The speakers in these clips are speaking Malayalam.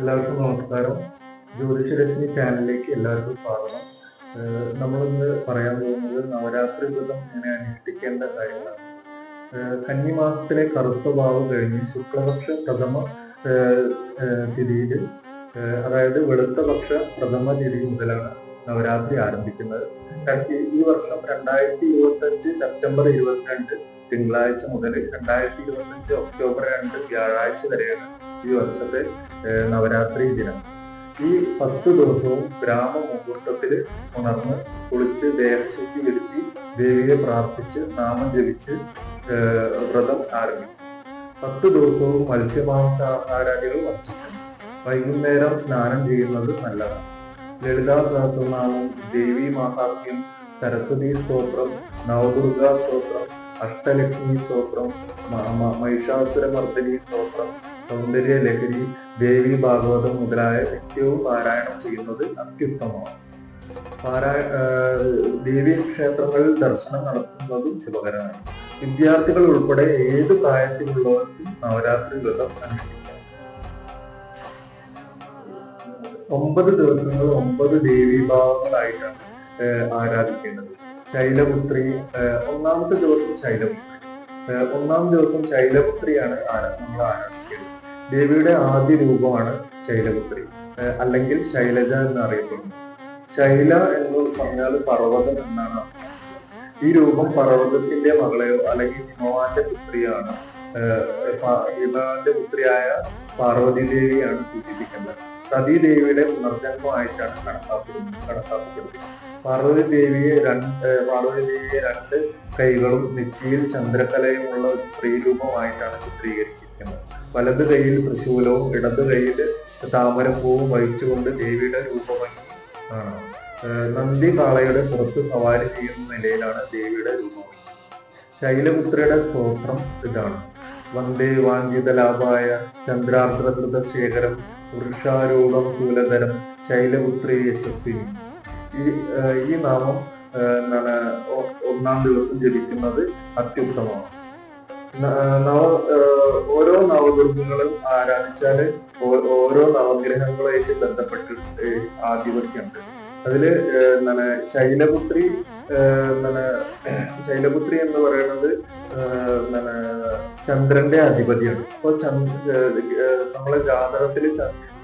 എല്ലാവർക്കും നമസ്കാരം. ജ്യോതിഷരശ്മി ചാനലിലേക്ക് എല്ലാവർക്കും സ്വാഗതം. നമ്മളിന്ന് പറയാൻ പോകുന്നത് നവരാത്രി വ്രതം എങ്ങനെ അനുഷ്ഠിക്കേണ്ട കാര്യങ്ങളാണ്. കന്നിമാസത്തിലെ കറുത്ത ഭാവം കഴിഞ്ഞ് ശുക്ലപക്ഷ പ്രഥമ തിരിയിൽ അതായത് വെളുത്ത പക്ഷ പ്രഥമ തിഥി മുതലാണ് നവരാത്രി ആരംഭിക്കുന്നത്. ഈ വർഷം രണ്ടായിരത്തി ഇരുപത്തഞ്ച് സെപ്റ്റംബർ ഇരുപത്തിരണ്ട് തിങ്കളാഴ്ച മുതൽ രണ്ടായിരത്തി ഇരുപത്തഞ്ച് ഒക്ടോബർ രണ്ട് വ്യാഴാഴ്ച വരെയാണ് ഈ വർഷത്തെ നവരാത്രി ദിനം. ഈ പത്ത് ദിവസവും ഗ്രാമ മുഹൂർത്തത്തിൽ ഉണർന്ന് കുളിച്ച് ദേഹശുദ്ധി വരുത്തി ദേവിയെ പ്രാർത്ഥിച്ച് നാമം ജപിച്ച് വ്രതം ആരംഭിച്ചു. പത്ത് ദിവസവും മത്സ്യമാംസാഹാരാദികൾ വച്ചിട്ടുണ്ട് വൈകുന്നേരം സ്നാനം ചെയ്യുന്നത് നല്ലതാണ്. ലളിതാ സഹസ്രനാമം ദേവി മാഹാത്മ്യം സരസ്വതി സ്തോത്രം നവദുർഗ സ്തോത്രം അഷ്ടലക്ഷ്മി സ്തോത്രം മഹിഷാസുരമർദ്ദിനി സ്തോത്രം സൗന്ദര്യ ലഹരി ദേവി ഭാഗവതം മുതലായ നിത്യവും പാരായണം ചെയ്യുന്നത് അത്യുത്തമമാണ്. പാരായ ദേവി ക്ഷേത്രങ്ങളിൽ ദർശനം നടത്തുന്നതും ശുഭകരമാണ്. വിദ്യാർത്ഥികൾ ഉൾപ്പെടെ ഏത് പ്രായത്തിലുള്ളവർക്കും നവരാത്രി വ്രതം അനുഷ്ഠിക്കാം. ഒമ്പത് ദിവസങ്ങൾ ഒമ്പത് ദേവി ഭാവങ്ങളായിട്ടാണ് ആരാധിക്കേണ്ടത്. ശൈലപുത്രി ഒന്നാമത്തെ ദിവസം ശൈലപുത്രി. ഒന്നാം ദിവസം ശൈലപുത്രിയാണ് നമ്മൾ ആരാധിക്കുന്നത് ദേവിയുടെ ആദ്യ രൂപമാണ് ശൈലപുത്രി. അല്ലെങ്കിൽ ശൈലജ എന്നറിയപ്പെടുന്നു ശൈല എന്ന് പറഞ്ഞാൽ പർവതം എന്നാണ് ഈ രൂപം പർവതത്തിന്റെ മകളെയോ അല്ലെങ്കിൽ ഹിമവാന്റെ പുത്രിയാണ് ഹിമവാന്റെ പുത്രിയായ പാർവതി ദേവിയാണ് സൂചിപ്പിക്കുന്നത്. സതീ ദേവിയുടെ പുനർജന്മമായിട്ടാണ് കണക്കാക്കുന്നത് കണക്കാക്കപ്പെടുന്നത് പാർവതി ദേവിയെ രണ്ട് പാർവതി ദേവിയെ രണ്ട് കൈകളും നെറ്റിയിൽ ചന്ദ്രക്കലയുമുള്ള ഒരു സ്ത്രീരൂപമായിട്ടാണ് ചിത്രീകരിച്ചിരിക്കുന്നത്. വലത് കൈയിൽ തൃശൂലവും ഇടത് കൈയിൽ താമരപ്പൂവും വഹിച്ചുകൊണ്ട് ദേവിയുടെ രൂപഭംഗി ഏഹ് നന്ദി കാളയുടെ പുറത്ത് സവാരി ചെയ്യുന്ന നിലയിലാണ് ദേവിയുടെ രൂപഭംഗി. ശൈലപുത്രിയുടെ സ്തോത്രം ഇതാണ്. വന്ദേ വാഞ്ചിത ലാഭായ ചന്ദ്രാർദ്രകൃത ശേഖരം വൃക്ഷാരൂപം ശൂലധരം ശൈലപുത്രി യശസ്വിനി ഈ ഈ നാമം എന്താണ് ഒന്നാം ദിവസം ജപിക്കുന്നത് അത്യുത്തമമാണ്. ഓരോ നവദുർഗങ്ങളും ആരാധിച്ചാൽ ഓരോ നവഗ്രഹങ്ങളുമായിട്ട് ബന്ധപ്പെട്ട് ആധിപത്യമുണ്ട്. അതിൽ എന്താണ് ശൈലപുത്രി എന്താണ് ശൈലപുത്രി എന്ന് പറയുന്നത് എന്താണ് ചന്ദ്രന്റെ അധിപതിയാണ്. അപ്പൊ ചന്ദ്ര നമ്മളെ ജാതകത്തിൽ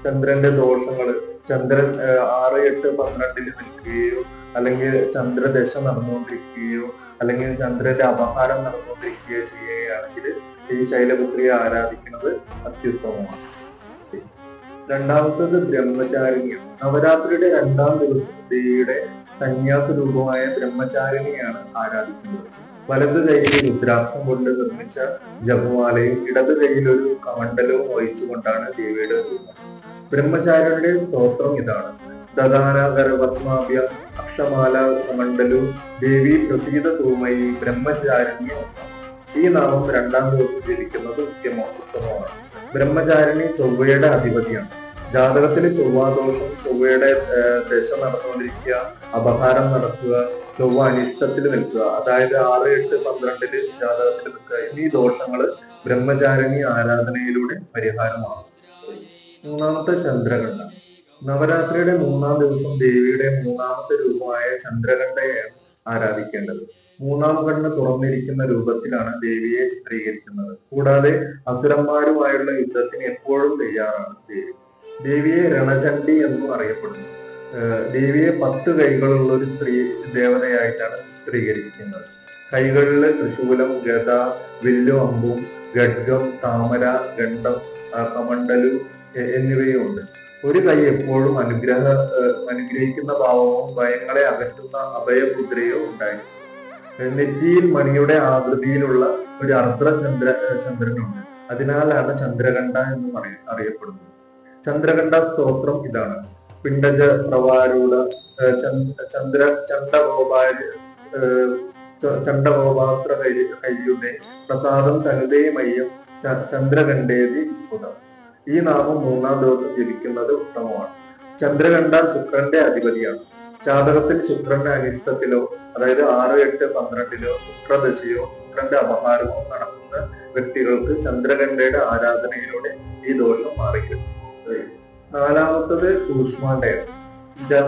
ചന്ദ്രന്റെ ദോഷങ്ങൾ ചന്ദ്രൻ ആറ് എട്ട് പന്ത്രണ്ടിൽ നിൽക്കുകയോ അല്ലെങ്കിൽ ചന്ദ്രദശ നടന്നുകൊണ്ടിരിക്കുകയോ അല്ലെങ്കിൽ ചന്ദ്രന്റെ അപഹാരം നടന്നുകൊണ്ടിരിക്കുകയോ ചെയ്യുകയാണെങ്കിൽ ഈ ശൈലപുത്രിയെ ആരാധിക്കുന്നത് അത്യുത്തമമാണ്. രണ്ടാമത്തത് ബ്രഹ്മചാരിണിയാണ്. നവരാത്രിയുടെ രണ്ടാം ദിവസം ദേവിയുടെ സന്യാസ രൂപമായ ബ്രഹ്മചാരിണിയാണ് ആരാധിക്കുന്നത്. വലത് കൈയിൽ രുദ്രാക്ഷം കൊണ്ട് നിർമ്മിച്ച ജപമാലയും ഇടത് കൈയിൽ ഒരു കമണ്ഡലവും വഹിച്ചുകൊണ്ടാണ് ദേവിയുടെ രൂപം. ബ്രഹ്മചാരിയുടെ സ്തോത്രം ഇതാണ്. ദദാനകര പത്മാഭ്യ അക്ഷമാല മണ്ഡലു ദേവി പ്രസീത തൂമയി ബ്രഹ്മചാരിണി ഈ നാമം രണ്ടാം ദിവസം ജപിക്കുന്നത് ഉത്തമോ ഉത്തമമാണ് ബ്രഹ്മചാരിണി ചൊവ്വയുടെ അധിപതിയാണ്. ജാതകത്തിൽ ചൊവ്വാദോഷം ചൊവ്വയുടെ ദശ നടന്നുകൊണ്ടിരിക്കുക അപഹാരം നടക്കുക ചൊവ്വ അനിഷ്ടത്തിൽ നിൽക്കുക. അതായത് ആറ് എട്ട് പന്ത്രണ്ടിൽ ജാതകത്തിൽ നിൽക്കുക. എന്നീ ദോഷങ്ങൾ ബ്രഹ്മചാരിണി ആരാധനയിലൂടെ പരിഹാരമാകും. മൂന്നാമത്തെ ചന്ദ്രകണ്ഠ. നവരാത്രിയുടെ മൂന്നാം ദിവസം ദേവിയുടെ മൂന്നാമത്തെ രൂപമായ ചന്ദ്രകണ്ഠയെയാണ് ആരാധിക്കേണ്ടത്. മൂന്നാം കണ്ണ് തുറന്നിരിക്കുന്ന രൂപത്തിലാണ് ദേവിയെ ചിത്രീകരിക്കുന്നത്. കൂടാതെ അസുരന്മാരുമായുള്ള യുദ്ധത്തിന് എപ്പോഴും തയ്യാറാണ് ദേവി. ദേവിയെ രണചണ്ഡി എന്നും അറിയപ്പെടുന്നു. ദേവിയെ പത്ത് കൈകളുള്ള ഒരു സ്ത്രീ ദേവതയായിട്ടാണ് ചിത്രീകരിക്കുന്നത്. കൈകളിൽ ത്രിശൂലം ഗത വില്ലു അമ്പും ഖഡ്ഗം താമര ഗണ്ഡം കമണ്ടലു എന്നിവയുമുണ്ട് ഒരു കൈ എപ്പോഴും അനുഗ്രഹ അനുഗ്രഹിക്കുന്ന ഭാവമോ ഭയങ്ങളെ അകറ്റുന്ന അഭയമുദ്രയോ ഉണ്ടായിരുന്നു നെറ്റിയിൽ മണിയുടെ ആകൃതിയിലുള്ള ഒരു അർദ്ധ ചന്ദ്ര ചന്ദ്രനുണ്ട്. അതിനാലാണ് ചന്ദ്രകണ്ഠ എന്ന് പറയ അറിയപ്പെടുന്നത് ചന്ദ്രകണ്ഠ സ്തോത്രം ഇതാണ്. പിണ്ടജ പ്രവാരൂഢ ചന്ദ്ര ചണ്ഡഗോപാൽ ഏഹ് ച- ചണ്ഡഗോപാത്ര കൈ- കയ്യുടെ പ്രസാദം തനുതേമയ്യം മയ്യം ചന്ദ്രകണ്ഠേതി സുതം ഈ നാമം മൂന്നാം ദിവസം ജപിക്കുന്നത് ഉത്തമമാണ്. ചന്ദ്രകണ്ഠ ശുക്രന്റെ അധിപതിയാണ്. ജാതകത്തിൽ ശുക്രന്റെ അനിഷ്ടത്തിലോ അതായത് ആറ് എട്ട് പന്ത്രണ്ടിലോ ശുക്രദശയോ ശുക്രന്റെ അപഹാരമോ നടക്കുന്ന വ്യക്തികൾക്ക് ചന്ദ്രകണ്ഠയുടെ ആരാധനയിലൂടെ ഈ ദോഷം മാറിക്കിട്ടും. നാലാമത്തത് ഊഷ്മാണ്ടയാണ്.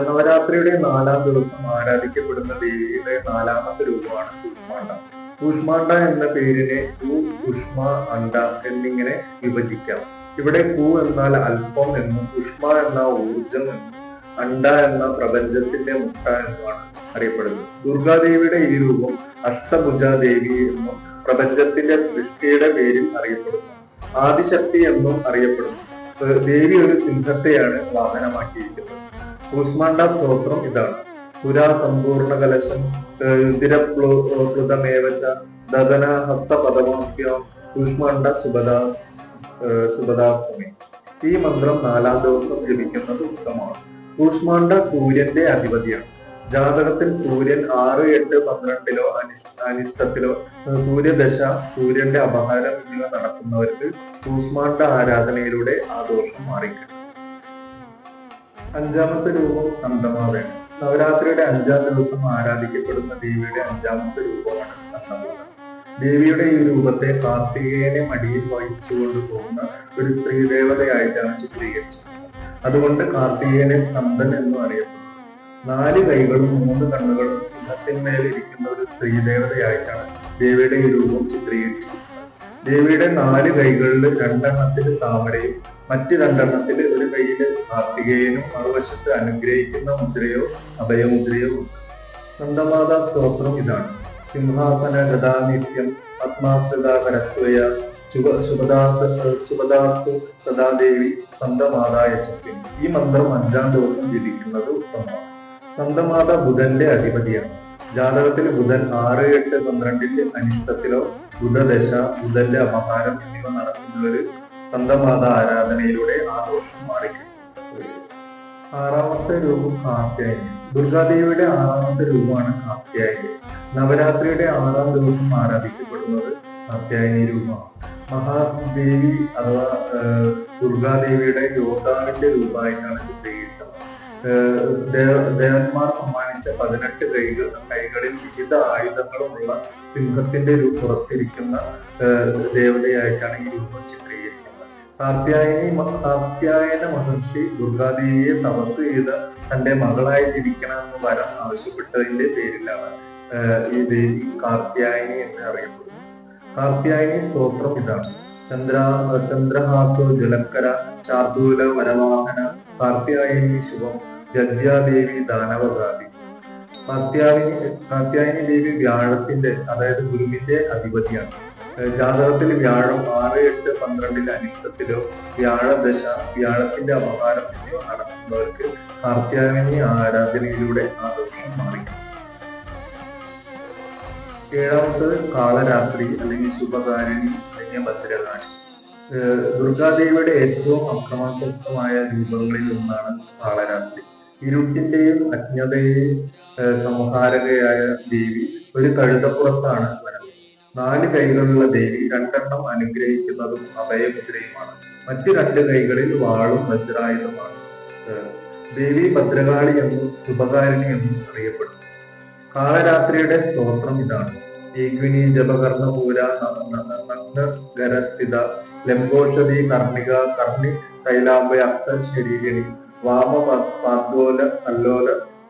നവരാത്രിയുടെ നാലാം ദിവസം ആരാധിക്കപ്പെടുന്ന ദേവിയുടെ നാലാമത്തെ രൂപമാണ് ഊഷ്മാണ്ട. ഊഷ്മാണ്ട എന്ന പേരിനെ ഉഷ്മ അണ്ട എന്നിങ്ങനെ വിഭജിക്കാം. ഇവിടെ കൂ എന്നാൽ അല്പം എന്നും ഉഷ്മ എന്ന ഊർജം എന്നും അണ്ട എന്ന പ്രപഞ്ചത്തിന്റെ മുട്ട എന്നുമാണ് അറിയപ്പെടുന്നത്. ദുർഗാദേവിയുടെ ഈ രൂപം അഷ്ടഭുജാദേവി എന്നും പ്രപഞ്ചത്തിന്റെ സൃഷ്ടിയുടെ പേരിൽ അറിയപ്പെടുന്നു. ആദിശക്തി എന്നും അറിയപ്പെടുന്നു. ദേവി ഒരു സിംഹത്തെയാണ് വാഹനമാക്കിയിരിക്കുന്നത് കൂഷ്മാണ്ട സ്തോത്രം ഇതാണ്. സുരാ സമ്പൂർണ കലശം ഇന്ദിരപ്ലോ ദദന ഹസ്ത കൂഷ്മാണ്ട കൂഷ്മാണ്ഡ സുബദാസ്തമി ഈ മന്ത്രം നാലാം ദിവസം ജപിക്കുന്നത് ഉത്തമമാണ്. കൂഷ്മാണ്ഡ സൂര്യന്റെ അധിപതിയാണ്. ജാതകത്തിൽ സൂര്യൻ ആറ് എട്ട് പന്ത്രണ്ടിലോ അനിഷ് അനിഷ്ടത്തിലോ സൂര്യദശ സൂര്യന്റെ അപഹാരം എന്നിവ നടക്കുന്നവർക്ക് കൂഷ്മാണ്ഡ ആരാധനയിലൂടെ ആ ദോഷം മാറിക്കിട്ടും. അഞ്ചാമത്തെ രൂപം സ്കന്ധമാവേണം. നവരാത്രിയുടെ അഞ്ചാം ദിവസം ആരാധിക്കപ്പെടുന്ന ദേവിയുടെ അഞ്ചാമത്തെ രൂപമാണ് സ്കന്ദമാത ദേവിയുടെ ഈ രൂപത്തെ കാർത്തികേയനെ മടിയിൽ വഹിച്ചുകൊണ്ട് പോകുന്ന ഒരു സ്ത്രീ ദേവതയായിട്ടാണ് ചിത്രീകരിച്ചിട്ടുള്ളത് അതുകൊണ്ട് കാർത്തികേയനെ സ്കന്ദൻ എന്നും അറിയപ്പെടുന്നു. നാല് കൈകളും മൂന്ന് കണ്ണുകളും സിംഹത്തിന്മേൽ ഇരിക്കുന്ന ഒരു സ്ത്രീ ദേവതയായിട്ടാണ് ദേവിയുടെ ഈ രൂപം ചിത്രീകരിച്ചിട്ടുള്ളത് ദേവിയുടെ നാല് കൈകളിൽ രണ്ടെണ്ണത്തിൽ താമരയും മറ്റ് രണ്ടെണ്ണത്തിൽ ഒരു കയ്യിൽ കാർത്തികേയനും മറുവശത്ത് അനുഗ്രഹിക്കുന്ന മുദ്രയോ അഭയമുദ്രയോ ഉണ്ട്. നന്ദമാതാ സ്തോത്രം ഇതാണ്. സിംഹാസന ഗതാനിത്യം കരത്വയ ശുഭ ശുഭദാസ് ശുഭദാസ്തു സദാദേവി സ്കന്ദമാതാ യശസ്വി ഈ മന്ത്രം അഞ്ചാം ദിവസം ജപിക്കുന്നത് ഉത്തമമാണ്. സ്കന്ധമാത ബുധന്റെ അധിപതിയാണ്. ജാതകത്തിൽ ബുധൻ ആറ് എട്ട് പന്ത്രണ്ടിന്റെ അനിഷ്ടത്തിലോ ബുധദശ ബുധന്റെ അപഹാരം എന്നിവ നടത്തുന്നവര് സ്കന്ധമാത ആരാധനയിലൂടെ ആ ദോഷം മാറിക്കിട്ടും ആറാമത്തെ രൂപം കാർത്യായനി ദുർഗാദേവിയുടെ ആറാമത്തെ രൂപമാണ് കാർത്യായനി. നവരാത്രിയുടെ ആറാം ദിവസം ആരാധിക്കപ്പെടുന്നത് കാർത്യായനി രൂപമാണ്. മഹാദേവി അഥവാ ദുർഗാദേവിയുടെ യോദ്ധാവിന്റെ രൂപമായിട്ടാണ് ചിത്രീകരിക്കുന്നത്. ദേവന്മാർ സമ്മാനിച്ച പതിനെട്ട് കൈകൾ കൈകളിൽ വിവിധ ആയുധങ്ങളുമുള്ള സിംഹത്തിന്റെ പുറത്തിരിക്കുന്ന ദേവതയായിട്ടാണ് ഈ രൂപം ചിത്രീകരിക്കുന്നത്. കാർത്യായനി കാർത്യായന മഹർഷി ദുർഗാദേവിയെ തപസ് ചെയ്ത് തന്റെ മകളായി ജീവിക്കണമെന്ന് വരം ആവശ്യപ്പെട്ടതിന്റെ പേരിലാണ് ഈ ദേവി കാർത്യായനി എന്ന് അറിയപ്പെടുന്നത്. കാർത്യായനി സ്തോത്രം ഇതാണ്. ചന്ദ്ര ചന്ദ്രഹാസോ ജലക്കര ചാർദൂല വരവാഹന കാർത്യായനി ശുഭം ഗദ്യാദേവി ദാനവകാതി കാർത്യായനി കാർത്യായനി ദേവി വ്യാഴത്തിന്റെ അതായത് ഗുരുവിന്റെ അധിപതിയാണ്. ജാതകത്തിൽ വ്യാഴം ആറ് എട്ട് പന്ത്രണ്ടിലെ അനിഷ്ടത്തിലോ വ്യാഴദശ വ്യാഴത്തിന്റെ അപഹാരത്തിലോ നടക്കുന്നവർക്ക് കാർത്യായനി ആരാധനയിലൂടെ ആ ദോഷം മാറി ഏഴാമത്തത് കാളരാത്രി അല്ലെങ്കിൽ ശുഭകാരണി അല്ലെങ്കിൽ ഭദ്രകാരി ദുർഗാദേവിയുടെ ഏറ്റവും അക്രമാസക്തമായ രൂപങ്ങളിൽ ഒന്നാണ് കാളരാത്രി. ഇരുട്ടിന്റെയും അജ്ഞതയെയും സംഹാരകയായ ദേവി ഒരു കഴുതപ്പുറത്താണ് വരുന്നത് നാല് കൈകളുള്ള ദേവി രണ്ടെണ്ണം അനുഗ്രഹിക്കുന്നതും അഭയമുദ്രയുമാണ്. മറ്റു രണ്ട് കൈകളിൽ വാളും വജ്രായുധമാണ് ദേവി ഭദ്രകാളി എന്നും ശുഭകാരിണി എന്നും അറിയപ്പെടുന്നു. കാളരാത്രിയുടെ സ്തോത്രം ഇതാണ്. ഏക്വിനി ജപകർണ പൂര നഗ്നസ്കരസ്ഥിത ലംബോഷധി കർണിക കർണി കൈലാംബ അക്ത ശരീരണി വാമ പാർഗോല കല്ലോല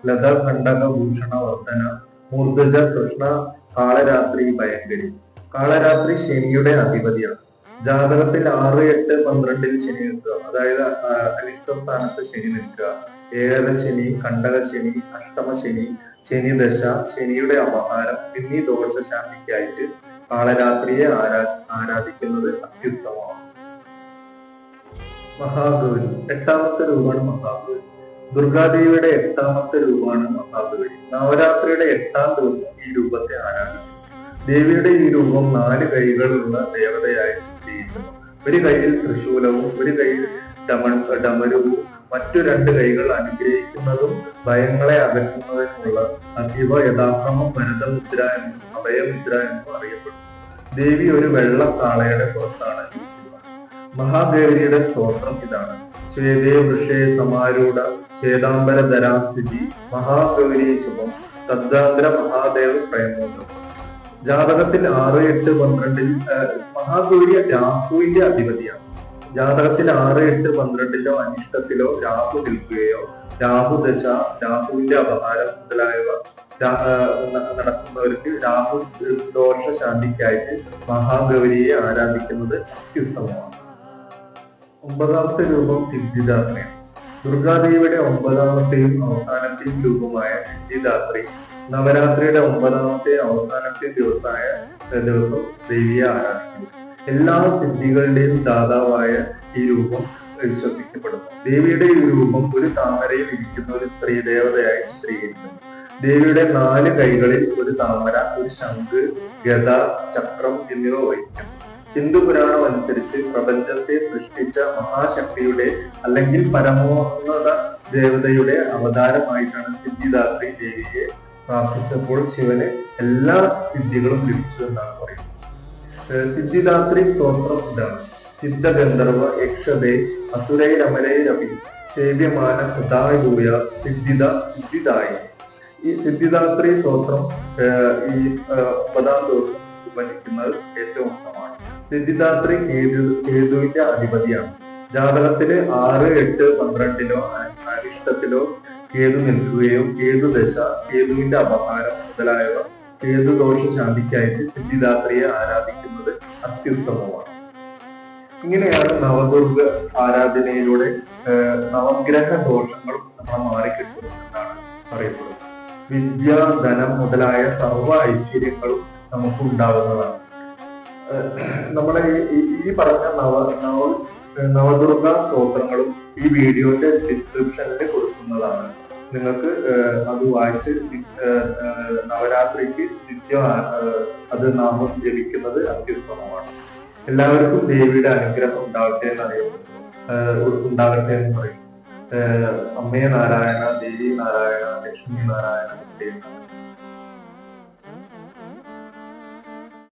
ലത കണ്ടക ഭൂഷണ വർദ്ധന മൂർധജ കൃഷ്ണ കാളരാത്രി ഭയങ്കരി. കാളരാത്രി ശനിയുടെ അധിപതിയാണ്. ജാതകത്തിൽ ആറ് എട്ട് പന്ത്രണ്ടിൽ ശനി നിൽക്കുക. അതായത് അനിഷ്ട സ്ഥാനത്ത് ശനി നിൽക്കുക. ഏഴര ശനി കണ്ടക ശനി അഷ്ടമ ശനി ശനി ദശ ശനിയുടെ അപഹാരം എന്നീ ദോഷശാന്തിക്കായിട്ട് കാളരാത്രിയെ ആരാ ആരാധിക്കുന്നത് അത്യുത്തമമാണ്. മഹാഗൗരി. എട്ടാമത്തെ രൂപമാണ് മഹാഗൗരി. ദുർഗാദേവിയുടെ എട്ടാമത്തെ രൂപമാണ് മഹാബലി. നവരാത്രിയുടെ എട്ടാം ദിവസം ഈ രൂപത്തെ ആരാധിക്കും. ദേവിയുടെ ഈ രൂപം നാല് കൈകളുള്ള ദേവതയായി ചിത്രീകരിക്കുന്നു. ഒരു കൈയിൽ തൃശൂലവും ഒരു കൈയിൽ ഡമ ഡമരവും മറ്റു രണ്ട് കൈകൾ അനുഗ്രഹിക്കുന്നതും ഭയങ്ങളെ അകറ്റുന്നതിനുള്ള അതീവ യഥാക്രമം ഭരതമുദ്ര എന്നും അഭയമുദ്ര എന്നും അറിയപ്പെടുന്നു. ദേവി ഒരു വെള്ള പുറത്താണ് മഹാദേവിയുടെ സ്തോത്രം ഇതാണ്. ശ്വേതേ വൃഷേ സമാരൂഢ ശ്വേതാംബര ധരാംശിജി മഹാഗൗരി ശുഭം മഹാദേവ പ്രേമോദം. ജാതകത്തിൽ ആറ് എട്ട് പന്ത്രണ്ടിൽ മഹാഗൗരി രാഹുവിന്റെ അധിപതിയാണ്. ജാതകത്തിൽ ആറ് എട്ട് പന്ത്രണ്ടിലോ അനിഷ്ടത്തിലോ രാഹു നിൽക്കുകയോ രാഹു ദശ രാഹുവിന്റെ അപഹാരം മുതലായവ നടത്തുന്നവർക്ക് രാഹു ദോഷ ശാന്തിക്കായിട്ട് മഹാഗൗരിയെ ആരാധിക്കുന്നത് അത്യുത്തമമാണ് ഒമ്പതാമത്തെ രൂപം സിദ്ധിദാത്രിയാണ് ദുർഗാദേവിയുടെ ഒമ്പതാമത്തെയും അവസാനത്തെയും രൂപമായ സിദ്ധിദാത്രി നവരാത്രിയുടെ ഒമ്പതാമത്തെ അവസാനത്തെ ദിവസമായ ദിവസം ദേവിയെ ആരാധിക്കുന്നു. എല്ലാ സിദ്ധികളുടെയും ദാതാവായ ഈ രൂപം വിശ്വസിക്കപ്പെടുന്നു. ദേവിയുടെ ഈ രൂപം ഒരു താമരയിൽ ഇരിക്കുന്ന ഒരു സ്ത്രീ ദേവതയായി സ്ത്രീകരിക്കുന്നു ദേവിയുടെ നാല് കൈകളിൽ ഒരു താമര ഒരു ശംഖ് ഗത ചക്രം എന്നിവ വഹിക്കുന്നു. ഹിന്ദു പുരാണം അനുസരിച്ച് പ്രപഞ്ചത്തെ സൃഷ്ടിച്ച മഹാശക്തിയുടെ അല്ലെങ്കിൽ പരമോന്നത ദേവതയുടെ അവതാരമായിട്ടാണ് സിദ്ധിദാത്രി ദേവിയെ പ്രാർത്ഥിച്ചപ്പോൾ ശിവന് എല്ലാ സിദ്ധികളും ലഭിച്ചു എന്നാണ് പറയുന്നത്. സിദ്ധിദാത്രി സ്തോത്രം ഇതാണ്. സിദ്ധഗന്ധർവ യക്ഷതേ അസുരൈരമരൈരവി സേവ്യമാന സദായൂയ സിദ്ധിത സിദ്ധിദായി. ഈ സിദ്ധിദാത്രി സ്തോത്രം ഈ ഒമ്പതാം ദിവസം ഉപനിക്കുന്നത് ഏറ്റവും ഉത്തമമാണ്. സിദ്ധിദാത്രി കേതു കേതുവിന്റെ അധിപതിയാണ്? ജാതകത്തിൽ ആറ് എട്ട് പന്ത്രണ്ടിലോ അരിഷ്ടത്തിലോ കേതു നിൽക്കുകയും കേതു ദശ കേതുവിന്റെ അപഹാരം മുതലായവ കേതു ദോഷ ശാന്തിക്കായിട്ട് സിദ്ധിദാത്രിയെ ആരാധിക്കുന്നത് അത്യുത്തമമാണ്. ഇങ്ങനെയാണ് നവദുർഗ ആരാധനയിലൂടെ നവഗ്രഹ നമ്മൾ മാറിക്കിട്ടും എന്നാണ് പറയപ്പെടുന്നത് വിദ്യ ധനം മുതലായ സർവ ഐശ്വര്യങ്ങളും നമുക്ക് ഉണ്ടാകുന്നതാണ് നമ്മളെ ഈ- പറഞ്ഞ നവ നവ നവദുർഗ സ്തോത്രങ്ങളും ഈ വീഡിയോന്റെ ഡിസ്ക്രിപ്ഷനിൽ കൊടുക്കുന്നതാണ്. നിങ്ങൾക്ക് അത് വായിച്ച് നവരാത്രിക്ക് നിത്യം അത് നാമം ജപിക്കുന്നത് അത്യുത്തമമാണ്. എല്ലാവർക്കും ദേവിയുടെ അനുഗ്രഹം ഉണ്ടാകട്ടെ എന്ന് അറിയുന്നു. ഉണ്ടാകട്ടെ എന്ന് പറയും. അമ്മയെ അമ്മേ നാരായണ ദേവി നാരായണ ലക്ഷ്മി നാരായണ.